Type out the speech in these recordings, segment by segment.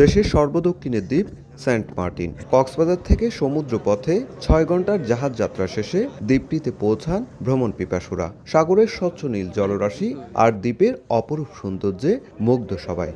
দেশের সর্বদক্ষিণের দ্বীপ Saint Martin. Cox's Bazar থেকে সমুদ্র পথে ছয় ঘণ্টার জাহাজ যাত্রা শেষে দ্বীপটিতে পৌঁছান ভ্রমণ পিপাসুরা। সাগরের স্বচ্ছ নীল জলরাশি আর দ্বীপের অপরূপ সৌন্দর্যে মুগ্ধ সবাই।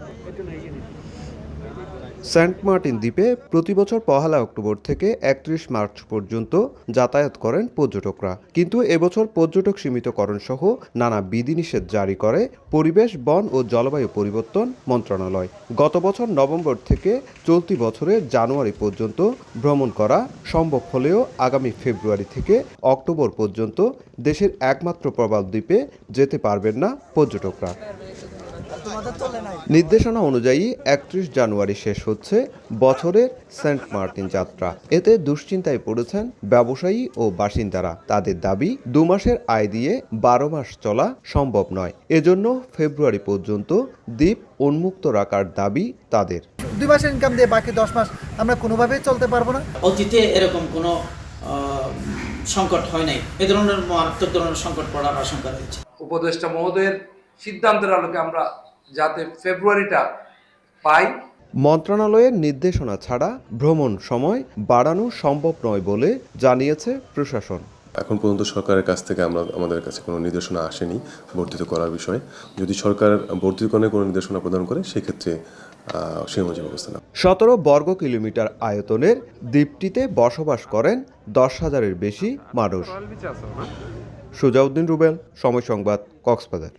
সেন্ট মার্টিন দ্বীপে প্রতি বছর পহেলা অক্টোবর থেকে একত্রিশ মার্চ পর্যন্ত যাতায়াত করেন পর্যটকরা। কিন্তু এবছর পর্যটক সীমিতকরণ সহ নানা বিধিনিষেধ জারি করে পরিবেশ, বন ও জলবায়ু পরিবর্তন মন্ত্রণালয়। গত বছর নভেম্বর থেকে চলতি বছরের জানুয়ারি পর্যন্ত ভ্রমণ করা সম্ভব হলেও আগামী ফেব্রুয়ারি থেকে অক্টোবর পর্যন্ত দেশের একমাত্র প্রবাল দ্বীপে যেতে পারবেন না পর্যটকরা। নির্দেশনা অনুযায়ী একত্রিশ জানুয়ারি শেষ হচ্ছে বছরের সেন্ট মার্টিন যাত্রা। এতে দুশ্চিন্তায় পড়েছেন ব্যবসায়ী ও বাসিন্দারা। তাদের দাবি দু মাসের আয় দিয়ে বারো মাস চলা সম্ভব নয়। এজন্য ফেব্রুয়ারি পর্যন্ত দ্বীপ উন্মুক্ত রাখার দাবি তাদের। দুই মাসের ইনকাম দিয়ে বাকি দশ মাস আমরা কোনোভাবেই চলতে পারব না। অতীতে এরকম কোনো সংকট হয় নাই। এ ধরনের মারাত্মক ধরনের সংকট পড়ার আশঙ্কা রয়েছে। উপদেষ্টা মহোদয়ের সিদ্ধান্তের আলোকে আমরা যাতে ফেব্রুয়ারিটা পাই। মন্ত্রণালয়ের নির্দেশনা ছাড়া ভ্রমণ সময় বাড়ানো সম্ভব নয় বলে জানিয়েছে প্রশাসন। এখন পর্যন্ত সরকারের কাছ থেকে আমরা আমাদের কাছে কোনো নির্দেশনা আসেনি বর্ধিত করার বিষয়ে। যদি সরকার বর্ধিতকরণের কোনো নির্দেশনা প্রদান করে সেক্ষেত্রে সেই অনুযায়ী ব্যবস্থা নেওয়া সতেরো বর্গ কিলোমিটার আয়তনের দ্বীপটিতে বসবাস করেন দশ হাজারের বেশি মানুষ। সুজাউদ্দিন রুবেল সময় সংবাদ কক্সবাজার।